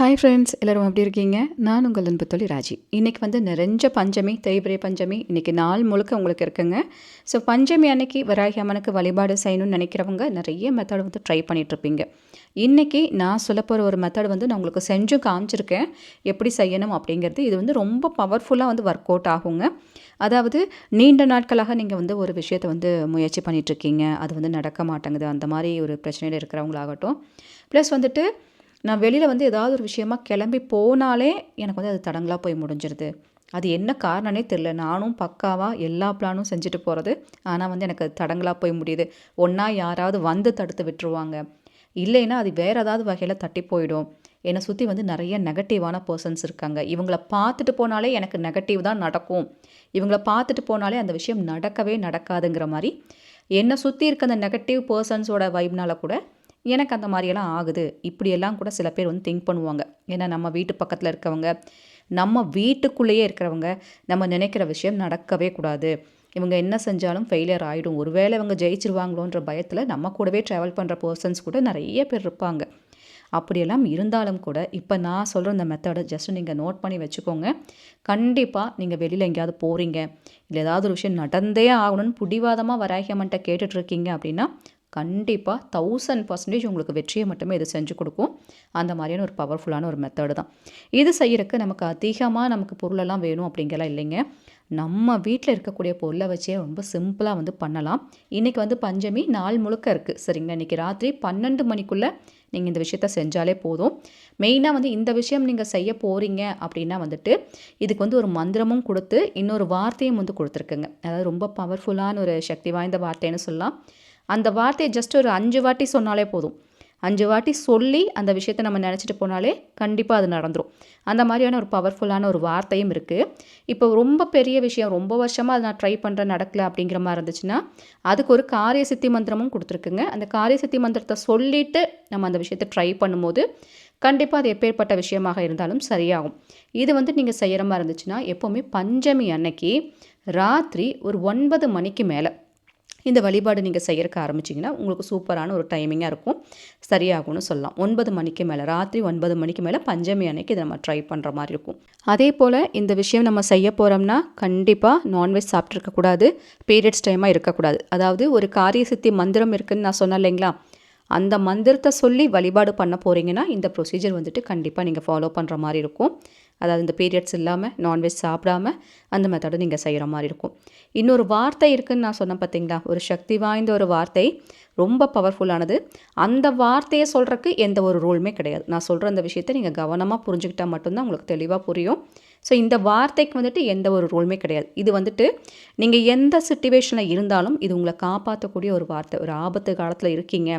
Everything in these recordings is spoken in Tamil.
ஹாய் ஃப்ரெண்ட்ஸ் எல்லோரும் எப்படி இருக்கீங்க? நான் உங்கள் அன்பு தொழில் ராஜி. இன்றைக்கி வந்து நிறைஞ்ச பஞ்சமி தேய்பிரை பஞ்சமி இன்றைக்கி நாள் முழுக்க உங்களுக்கு இருக்குங்க. ஸோ பஞ்சமி அன்னைக்கு வராகி அம்மனுக்கு வழிபாடு செய்யணும்னு நினைக்கிறவங்க நிறைய மெத்தட் வந்து ட்ரை பண்ணிகிட்ருப்பீங்க இன்றைக்கி நான் சொல்ல போகிற ஒரு மெத்தட் வந்து நான் உங்களுக்கு செஞ்சும் காமிச்சிருக்கேன். எப்படி செய்யணும் அப்படிங்கிறது. இது வந்து ரொம்ப பவர்ஃபுல்லாக வந்து ஒர்க் அவுட் ஆகுங்க. அதாவது நீண்ட நாட்களாக நீங்கள் வந்து ஒரு விஷயத்தை வந்து முயற்சி பண்ணிகிட்ருக்கீங்க அது வந்து நடக்க மாட்டேங்குது. அந்த மாதிரி ஒரு பிரச்சனையில் இருக்கிறவங்களாகட்டும். ப்ளஸ் வந்துட்டு நான் வெளியில் வந்து ஏதாவது ஒரு விஷயமா கிளம்பி போனாலே எனக்கு வந்து அது தடங்களாக போய் முடிஞ்சிருது. அது என்ன காரணம்னே தெரில நானும் பக்காவாக எல்லா பிளானும் செஞ்சுட்டு போகிறது ஆனால் வந்து எனக்கு அது தடங்களாக போய் முடியுது. ஒன்றா யாராவது வந்து தடுத்து விட்டுருவாங்க. இல்லைன்னா அது வேறு ஏதாவது வகையில் தட்டி போயிடும். என்னை சுற்றி வந்து நிறைய நெகட்டிவான பர்சன்ஸ் இருக்காங்க. இவங்கள பார்த்துட்டு போனாலே எனக்கு நெகட்டிவ் தான் நடக்கும். இவங்கள பார்த்துட்டு போனாலே அந்த விஷயம் நடக்கவே நடக்காதுங்கிற மாதிரி. என்னை சுற்றி இருக்க அந்த நெகட்டிவ் பர்சன்ஸோட வைப்னால கூட எனக்கு அந்த மாதிரியெல்லாம் ஆகுது. இப்படியெல்லாம் கூட சில பேர் வந்து திங்க் பண்ணுவாங்க. ஏன்னா நம்ம வீட்டு பக்கத்தில் இருக்கவங்க நம்ம வீட்டுக்குள்ளேயே இருக்கிறவங்க நம்ம நினைக்கிற விஷயம் நடக்கவே கூடாது. இவங்க என்ன செஞ்சாலும் ஃபெயிலியர் ஆகிடும் ஒருவேளை இவங்க ஜெயிச்சிருவாங்களோன்ற பயத்தில் நம்ம கூடவே ட்ராவல் பண்ணுற பர்சன்ஸ் கூட நிறைய பேர் இருப்பாங்க. அப்படியெல்லாம் இருந்தாலும் கூட இப்போ நான் சொல்கிற இந்த மெத்தடை ஜஸ்ட் நீங்கள் நோட் பண்ணி வச்சுக்கோங்க. கண்டிப்பாக நீங்கள் வெளியில் எங்கேயாவது போகிறீங்க இல்லை ஏதாவது ஒரு விஷயம் நடந்தே ஆகணும்னு பிடிவாதமாக வராகியம்மன்ட்ட கேட்டுட்ருக்கீங்க அப்படின்னா கண்டிப்பாக தௌசண்ட் பர்சன்டேஜ் உங்களுக்கு வெற்றியை மட்டுமே இது செஞ்சு கொடுக்கும். அந்த மாதிரியான ஒரு பவர்ஃபுல்லான ஒரு மெத்தடு தான். இது செய்கிறக்கு நமக்கு அதிகமாக நமக்கு பொருளெல்லாம் வேணும் அப்படிங்கலாம் இல்லைங்க. நம்ம வீட்டில் இருக்கக்கூடிய பொருளை வச்சே ரொம்ப சிம்பிளாக வந்து பண்ணலாம். இன்றைக்கி வந்து பஞ்சமி நாள் முழுக்க இருக்குது சரிங்களா இன்றைக்கி ராத்திரி பன்னெண்டு மணிக்குள்ளே நீங்கள் இந்த விஷயத்த செஞ்சாலே போதும். மெயினாக வந்து இந்த விஷயம் நீங்கள் செய்ய போகிறீங்க அப்படின்னா வந்துட்டு இதுக்கு வந்து ஒரு மந்திரமும் கொடுத்து இன்னொரு வார்த்தையும் வந்து கொடுத்துருக்குங்க. அதாவது ரொம்ப பவர்ஃபுல்லான ஒரு சக்தி வாய்ந்த வார்த்தைன்னு சொல்லலாம். அந்த வார்த்தையை ஜஸ்ட் ஒரு அஞ்சு வாட்டி சொன்னாலே போதும். அஞ்சு வாட்டி சொல்லி அந்த விஷயத்தை நம்ம நினச்சிட்டு போனாலே கண்டிப்பாக அது நடந்துடும் அந்த மாதிரியான ஒரு பவர்ஃபுல்லான ஒரு வார்த்தையும் இருக்குது இப்போ ரொம்ப பெரிய விஷயம் ரொம்ப வருஷமாக அதை நான் ட்ரை பண்ணுறேன் நடக்கல அப்படிங்கிற மாதிரி இருந்துச்சுன்னா அதுக்கு ஒரு காரிய சித்தி மந்திரமும் கொடுத்துருக்குங்க. அந்த காரிய சித்தி மந்திரத்தை சொல்லிவிட்டு நம்ம அந்த விஷயத்தை ட்ரை பண்ணும்போது கண்டிப்பாக அது எப்பேற்பட்ட விஷயமாக இருந்தாலும் சரியாகும். இது வந்து நீங்கள் செய்கிற மாதிரி இருந்துச்சுன்னா எப்போவுமே பஞ்சமி அன்னைக்கு ராத்திரி ஒரு ஒன்பது மணிக்கு மேலே இந்த வழிபாடு நீங்கள் செய்யறக்க ஆரம்பிச்சிங்கன்னா உங்களுக்கு சூப்பரான ஒரு டைமிங்காக இருக்கும். சரியாகும்னு சொல்லலாம். ஒன்பது மணிக்கு மேலே ராத்திரி ஒன்பது மணிக்கு மேலே பஞ்சமி அன்னைக்கு இதை நம்ம ட்ரை பண்ணுற மாதிரி இருக்கும். அதே போல் இந்த விஷயம் நம்ம செய்ய போகிறோம்னா கண்டிப்பாக நான்வெஜ் சாப்பிட்ருக்கக்கூடாது பீரியட்ஸ் டைமாக இருக்கக்கூடாது அதாவது ஒரு காரிய சித்தி மந்திரம் இருக்குதுன்னு நான் சொன்னேன் இல்லைங்களா? அந்த மந்திரத்தை சொல்லி வழிபாடு பண்ண போகிறீங்கன்னா இந்த ப்ரொசீஜர் வந்துட்டு கண்டிப்பாக நீங்கள் ஃபாலோ பண்ணுற மாதிரி இருக்கும். அதாவது இந்த பீரியட்ஸ் இல்லாமல் நான்வெஜ் சாப்பிடாம அந்த மெத்தடை நீங்கள் செய்கிற மாதிரி இருக்கும். இன்னொரு வார்த்தை இருக்குதுன்னு நான் சொன்னேன் பார்த்தீங்களா ஒரு சக்தி வாய்ந்த ஒரு வார்த்தை ரொம்ப பவர்ஃபுல்லானது அந்த வார்த்தையை சொல்கிறக்கு எந்த ஒரு ரூலுமே கிடையாது. நான் சொல்கிற அந்த விஷயத்தை நீங்கள் கவனமாக புரிஞ்சுக்கிட்டால் மட்டும்தான் உங்களுக்கு தெளிவாக புரியும். ஸோ இந்த வார்த்தைக்கு வந்துட்டு எந்த ஒரு ரூலுமே கிடையாது. இது வந்துட்டு நீங்கள் எந்த சுச்சுவேஷனில் இருந்தாலும் இது உங்களை காப்பாற்றக்கூடிய ஒரு வார்த்தை. ஒரு ஆபத்து காலத்தில் இருக்கீங்க.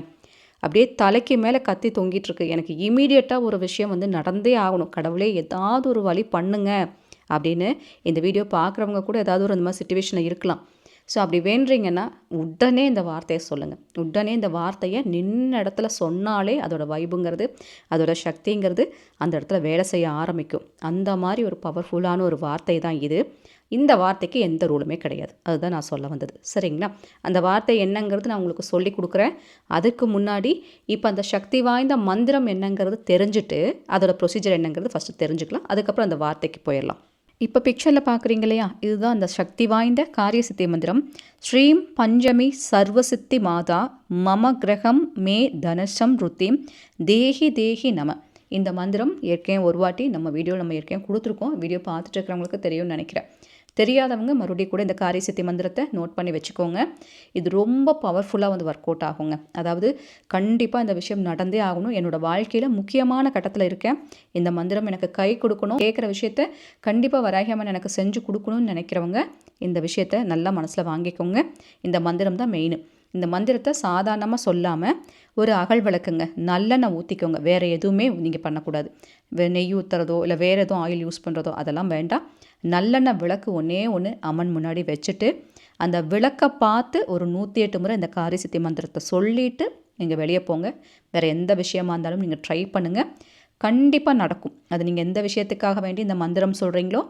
அப்படியே தலைக்கு மேலே கத்தி தொங்கிட்டுருக்கு. எனக்கு இமீடியட்டாக ஒரு விஷயம் வந்து நடந்தே ஆகணும். கடவுளே ஏதாவது ஒரு வழி பண்ணுங்க அப்படின்னு இந்த வீடியோ பார்க்குறவங்க கூட ஏதாவது ஒரு அந்த மாதிரி சுச்சுவேஷனில் இருக்கலாம். ஸோ அப்படி வேண்டுறீங்கன்னா உடனே இந்த வார்த்தையை சொல்லுங்கள் உடனே இந்த வார்த்தையை நின்ன இடத்துல சொன்னாலே அதோட வைபுங்கிறது அதோட சக்திங்கிறது அந்த இடத்துல வேலை செய்ய ஆரம்பிக்கும். அந்த மாதிரி ஒரு பவர்ஃபுல்லான ஒரு வார்த்தை தான் இது. இந்த வார்த்தைக்கு எந்த ரூலுமே கிடையாது. அதுதான் நான் சொல்ல வந்தது. சரிங்களா? அந்த வார்த்தை என்னங்கிறது நான் உங்களுக்கு சொல்லி கொடுக்குறேன். அதுக்கு முன்னாடி இப்போ அந்த சக்தி வாய்ந்த மந்திரம் என்னங்கிறது தெரிஞ்சுட்டு அதோட ப்ரொசீஜர் என்னங்கிறது ஃபஸ்ட்டு தெரிஞ்சுக்கலாம். அதுக்கப்புறம் அந்த வார்த்தைக்கு போயிடலாம். இப்போ பிக்சரில் பார்க்குறீங்க இல்லையா? இதுதான் அந்த சக்தி வாய்ந்த காரியசித்தி மந்திரம். ஸ்ரீம் பஞ்சமி சர்வசித்தி மாதா மம கிரகம் மே தனசம் ருத்திம் தேஹி தேஹி நம. இந்த மந்திரம் ஏற்கனவே ஒரு வாட்டி நம்ம வீடியோவில் நம்ம ஏற்கனவே கொடுத்துருக்கோம். வீடியோ பார்த்துட்டு இருக்கிறவங்களுக்கு தெரியும்னு நினைக்கிறேன். தெரியாதவங்க மறுபடியும் கூட இந்த காரிய சித்தி மந்திரத்தை நோட் பண்ணி வச்சுக்கோங்க. இது ரொம்ப பவர்ஃபுல்லாக வந்து ஒர்க் அவுட் ஆகுங்க. அதாவது கண்டிப்பாக இந்த விஷயம் நடந்தே ஆகணும். என்னோடய வாழ்க்கையில் முக்கியமான கட்டத்தில் இருக்கேன். இந்த மந்திரம் எனக்கு கை கொடுக்கணும். கேட்குற விஷயத்த கண்டிப்பாக வராகியம்மன் எனக்கு செஞ்சு கொடுக்கணும்னு நினைக்கிறவங்க இந்த விஷயத்த நல்லா மனசில் வாங்கிக்கோங்க. இந்த மந்திரம் தான் மெயின் இந்த மந்திரத்தை சாதாரணமாக சொல்லாமல் ஒரு அகல் விளக்குங்க. நல்லெண்ணெய் ஊற்றிக்கோங்க வேறு எதுவுமே நீங்கள் பண்ணக்கூடாது. நெய் ஊற்றுறதோ இல்லை வேறு எதுவும் ஆயில் யூஸ் பண்ணுறதோ அதெல்லாம் வேண்டாம். நல்லெண்ணெய் விளக்கு ஒன்றே ஒன்று அம்மன் முன்னாடி வச்சுட்டு அந்த விளக்கை பார்த்து ஒரு நூற்றி எட்டு முறை இந்த காரி சித்தி மந்திரத்தை சொல்லிவிட்டு நீங்கள் வெளியே போங்க. வேறு எந்த விஷயமா இருந்தாலும் நீங்கள் ட்ரை பண்ணுங்கள் கண்டிப்பாக நடக்கும். அது நீங்கள் எந்த விஷயத்துக்காக வேண்டி இந்த மந்திரம் சொல்கிறீங்களோ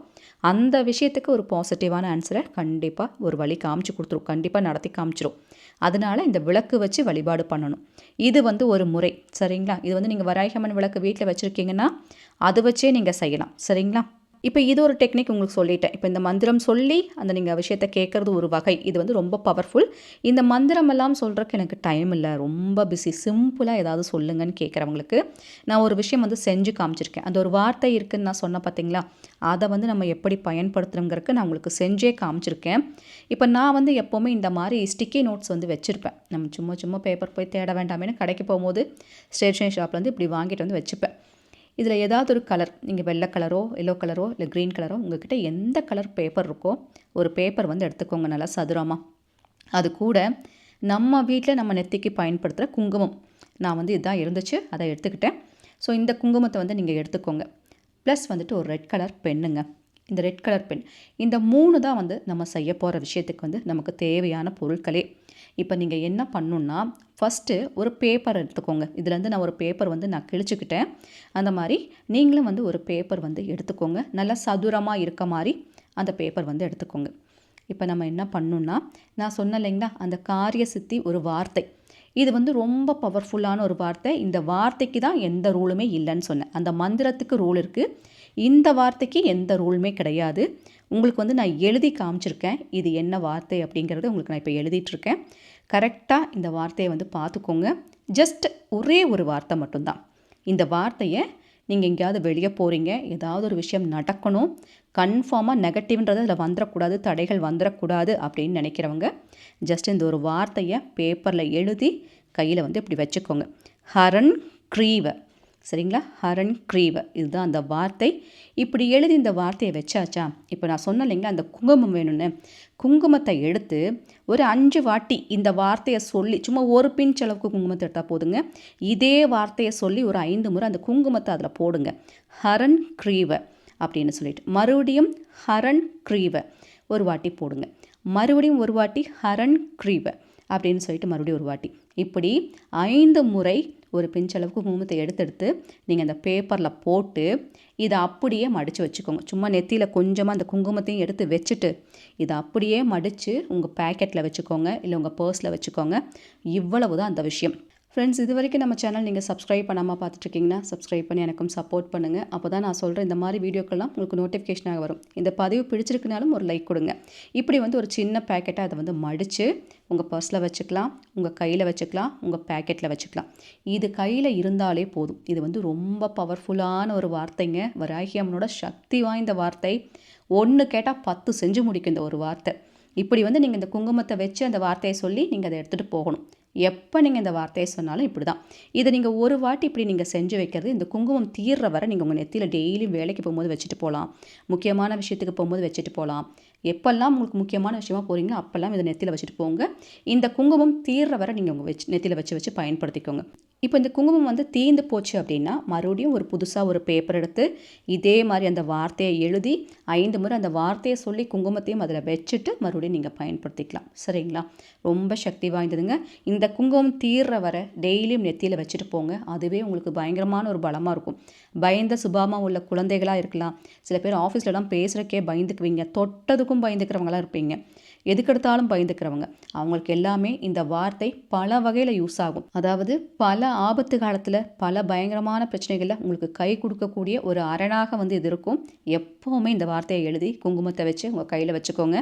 அந்த விஷயத்துக்கு ஒரு பாசிட்டிவான ஆன்சரை கண்டிப்பாக ஒரு வழி காமிச்சு கொடுத்துரும். கண்டிப்பாக நடத்தி காமிச்சிரும். அதனால் இந்த விளக்கு வச்சு வழிபாடு பண்ணணும். இது வந்து ஒரு முறை. சரிங்களா? இது வந்து நீங்கள் வராயகம்மன் விளக்கு வீட்டில் வச்சுருக்கீங்கன்னா அது வச்சே நீங்கள் செய்யலாம். சரிங்களா? இப்போ இது ஒரு டெக்னிக் உங்களுக்கு சொல்லிட்டேன். இப்போ இந்த மந்திரம் சொல்லி அந்த நீங்கள் விஷயத்தை கேட்குறது ஒரு வகை. இது வந்து ரொம்ப பவர்ஃபுல் இந்த மந்திரம் எல்லாம் சொல்கிறக்கு எனக்கு டைம் இல்லை. ரொம்ப பிஸி சிம்பிளாக ஏதாவது சொல்லுங்கன்னு கேட்குறவங்களுக்கு நான் ஒரு விஷயம் வந்து செஞ்சு காமிச்சிருக்கேன். அந்த ஒரு வார்த்தை இருக்குதுன்னு நான் சொன்னேன் பார்த்தீங்களா அதை வந்து நம்ம எப்படி பயன்படுத்துகிறோங்கிறதுக்கு நான் உங்களுக்கு செஞ்சே காமிச்சிருக்கேன். இப்போ நான் வந்து எப்போவுமே இந்த மாதிரி ஸ்டிக்கி நோட்ஸ் வந்து வச்சுருப்பேன். நம்ம சும்மா சும்மா பேப்பர் போய் தேட வேண்டாமேனு கடைக்கு போகும்போது ஸ்டேஷனரி ஷாப்லேருந்து இப்படி வாங்கிட்டு வந்து வச்சுப்பேன். இதில் ஏதாவது ஒரு கலர் நீங்கள் வெள்ளை கலரோ எல்லோ கலரோ இல்லை க்ரீன் கலரோ உங்கள்கிட்ட எந்த கலர் பேப்பர் இருக்கோ ஒரு பேப்பர் வந்து எடுத்துக்கோங்க நல்லா சதுரமாக அது கூட நம்ம வீட்டில் நம்ம நெத்திக்கு பயன்படுத்துகிற குங்குமம். நான் வந்து இதுதான் இருந்துச்சு அதை எடுத்துக்கிட்டேன். ஸோ இந்த குங்குமத்தை வந்து நீங்கள் எடுத்துக்கோங்க. ப்ளஸ் வந்துட்டு ஒரு ரெட் கலர் பெண்ணுங்க. இந்த ரெட் கலர் பென் இந்த மூணு தான் வந்து நம்ம செய்ய போகிற விஷயத்துக்கு வந்து நமக்கு தேவையான பொருட்களே. இப்போ நீங்கள் என்ன பண்ணுன்னா ஃபஸ்ட்டு ஒரு பேப்பர் எடுத்துக்கோங்க. இதுலேருந்து நான் ஒரு பேப்பர் வந்து நான் கிழிச்சுக்கிட்டேன். அந்த மாதிரி நீங்களும் வந்து ஒரு பேப்பர் வந்து எடுத்துக்கோங்க. நல்லா சதுரமாக இருக்க மாதிரி அந்த பேப்பர் வந்து எடுத்துக்கோங்க. இப்போ நம்ம என்ன பண்ணணுன்னா நான் சொன்னேன் இல்லைங்களா அந்த காரிய சித்தி ஒரு வார்த்தை. இது வந்து ரொம்ப பவர்ஃபுல்லான ஒரு வார்த்தை. இந்த வார்த்தைக்கு தான் எந்த ரூலுமே இல்லைன்னு சொன்னேன். அந்த மந்திரத்துக்கு ரூல் இருக்குது இந்த வார்த்தைக்கு எந்த ரூலுமே கிடையாது. உங்களுக்கு வந்து நான் எழுதி காமிச்சிருக்கேன். இது என்ன வார்த்தை அப்படிங்கிறது உங்களுக்கு நான் இப்போ எழுதிட்டுருக்கேன். கரெக்டாக இந்த வார்த்தையை வந்து பார்த்துக்கோங்க. ஜஸ்ட் ஒரே ஒரு வார்த்தை மட்டும்தான். இந்த வார்த்தையை நீங்கள் எங்கேயாவது வெளியே போகிறீங்க ஏதாவது ஒரு விஷயம் நடக்கணும். கன்ஃபார்மாக நெகட்டிவ்ன்றது அதில் வந்துடக்கூடாது தடைகள் வந்துடக்கூடாது அப்படின்னு நினைக்கிறவங்க ஜஸ்ட் இந்த ஒரு வார்த்தையை பேப்பரில் எழுதி கையில் வந்து இப்படி வச்சுக்கோங்க. ஹரன் க்ரீவை. சரிங்களா? ஹரன் கிரீவ. இதுதான் அந்த வார்த்தை. இப்படி எழுதி இந்த வார்த்தையை வச்சாச்சா? இப்போ நான் சொன்னேன் இல்லைங்களா அந்த குங்குமம் வேணும்னு. குங்குமத்தை எடுத்து ஒரு அஞ்சு வாட்டி இந்த வார்த்தையை சொல்லி சும்மா ஒரு பின் செலவுக்கு குங்குமத்தை எடுத்தால் போதுங்க. இதே வார்த்தையை சொல்லி ஒரு ஐந்து முறை அந்த குங்குமத்தை அதில் போடுங்க. ஹரன் கிரீவ அப்படின்னு சொல்லிட்டு. மறுபடியும் ஹரன் கிரீவ ஒரு வாட்டி போடுங்க. மறுபடியும் ஒரு வாட்டி ஹரன் க்ரீவ. அப்படின்னு சொல்லிட்டு மறுபடியும் ஒரு வாட்டி. இப்படி ஐந்து முறை ஒரு பிஞ்சளவுக்கு குங்குமத்தை எடுத்தெடுத்து நீங்கள் அந்த பேப்பரில் போட்டு இதை அப்படியே மடித்து வச்சுக்கோங்க. சும்மா நெத்தியில் கொஞ்சமாக அந்த குங்குமத்தையும் எடுத்து வச்சுட்டு இதை அப்படியே மடித்து உங்கள் பேக்கெட்டில் வச்சுக்கோங்க. இல்லை உங்கள் பர்ஸில் வச்சுக்கோங்க. இவ்வளவு தான் அந்த விஷயம். ஃப்ரெண்ட்ஸ் இது வரைக்கும் நம்ம சேனல் நீங்கள் சப்ஸ்கிரைப் பண்ணாமல் பார்த்துட்ருக்கீங்கன்னா சப்ஸ்கிரைப் பண்ணி எனக்கும் சப்போர்ட் பண்ணுங்கள் அப்போ தான் நான் சொல்கிற இந்த மாதிரி வீடியோக்கெல்லாம் உங்களுக்கு நோட்டிஃபிகேஷனாக வரும். இந்த பதிவு பிடிச்சிருக்குனாலும் ஒரு லைக் கொடுங்க. இப்படி வந்து ஒரு சின்ன பேக்கெட்டை அதை வந்து மடித்து உங்கள் பர்ஸில் வச்சுக்கலாம் உங்கள் கையில் வச்சுக்கலாம் உங்கள் பேக்கெட்டில் வச்சுக்கலாம். இது கையில் இருந்தாலே போதும். இது வந்து ரொம்ப பவர்ஃபுல்லான ஒரு வார்த்தைங்க. வராகி அம்மனோட சக்தி வாய்ந்த வார்த்தை. ஒன்று கேட்டால் பத்து செஞ்சு முடிக்கும் இந்த ஒரு வார்த்தை. இப்படி வந்து நீங்கள் இந்த குங்குமத்தை வச்சு அந்த வார்த்தையை சொல்லி நீங்கள் அதை எடுத்துகிட்டு போகணும். எப்போ நீங்கள் இந்த வார்த்தையை சொன்னாலும் இப்படி தான் இதை நீங்கள் ஒரு வாட்டி இப்படி நீங்கள் செஞ்சு வைக்கிறது இந்த குங்குமம் தீர்ற வரை நீங்கள் உங்கள் நெத்தியில் டெய்லியும் வேலைக்கு போகும்போது வச்சுட்டு போகலாம் முக்கியமான விஷயத்துக்கு போகும்போது வச்சுட்டு போகலாம் எப்பெல்லாம் உங்களுக்கு முக்கியமான விஷயமா போகிறீங்களோ அப்போல்லாம் இதை நெத்தியில் வச்சுட்டு போங்க. இந்த குங்குமம் தீர்ற வரை நீங்கள் உங்கள் வச்சு நெத்தியில் வச்சு வச்சு பயன்படுத்திக்கோங்க. இப்போ இந்த குங்குமம் வந்து தீந்து போச்சு அப்படின்னா மறுபடியும் ஒரு புதுசாக ஒரு பேப்பர் எடுத்து இதே மாதிரி அந்த வார்த்தையை எழுதி ஐந்து முறை அந்த வார்த்தையை சொல்லி குங்குமத்தையும் அதில் வச்சுட்டு மறுபடியும் நீங்கள் பயன்படுத்திக்கலாம். சரிங்களா? ரொம்ப சக்தி வாய்ந்ததுங்க. இந்த குங்குமம் தீர்ற வர டெய்லியும் நெத்தியில் வச்சுட்டு போங்க. அதுவே உங்களுக்கு பயங்கரமான ஒரு பலமாக இருக்கும். பயந்த சுபாமாக உள்ள குழந்தைகளாக இருக்கலாம். சில பேர் ஆஃபீஸ்லலாம் பேசுகிறக்கே பயந்துக்குவீங்க. தொட்டதுக்கும் பயந்துக்கிறவங்களாம் இருப்பீங்க. எதுக்கெடுத்தாலும் பயந்துக்கிறவங்க. அவங்களுக்கு எல்லாமே இந்த வார்த்தை பல வகையில் யூஸ் ஆகும். அதாவது பல ஆபத்து காலத்தில் பல பயங்கரமான பிரச்சனைகளில் உங்களுக்கு கை கொடுக்கக்கூடிய ஒரு அரணாக வந்து இது இருக்கும். எப்போவுமே இந்த வார்த்தையை எழுதி குங்குமத்தை வச்சு உங்கள் கையில் வச்சுக்கோங்க.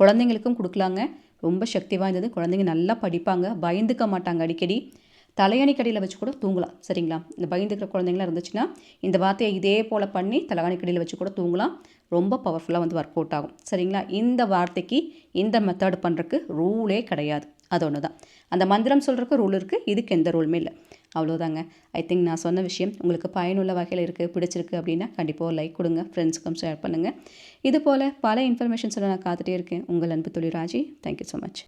குழந்தைங்களுக்கும் கொடுக்கலாங்க. ரொம்ப சக்தி வாய்ந்தது. குழந்தைங்க நல்லா படிப்பாங்க. பயந்துக்க மாட்டாங்க அடிக்கடி. தலையணி கடையில் வச்சு கூட தூங்கலாம். சரிங்களா? இந்த பயந்துக்கிற குழந்தைங்களாம் இருந்துச்சுன்னா இந்த வார்த்தையை இதே போல் பண்ணி தலையணி கடையில் வச்சு கூட தூங்கலாம். ரொம்ப பவர்ஃபுல்லாக வந்து ஒர்க் அவுட் ஆகும். சரிங்களா? இந்த வார்த்தைக்கு இந்த மெத்தட் பண்ணுறக்கு ரூலே கிடையாது. அது ஒன்று தான் அந்த மந்திரம் சொல்கிறக்கு ரூல் இருக்குது இதுக்கு எந்த ரூலுமே இல்லை. அவ்வளோதாங்க ஐ திங்க் நான் சொன்ன விஷயம் உங்களுக்கு பயனுள்ள வகையில் இருக்குது பிடிச்சிருக்கு அப்படின்னா கண்டிப்பாக லைக் கொடுங்க. ஃப்ரெண்ட்ஸுக்கும் ஷேர் பண்ணுங்கள் இது போல் பல இன்ஃபர்மேஷன்ஸில் நான் காத்துகிட்டே இருக்கேன். உங்கள் அன்பு தொழில் ராஜி. Thank you so much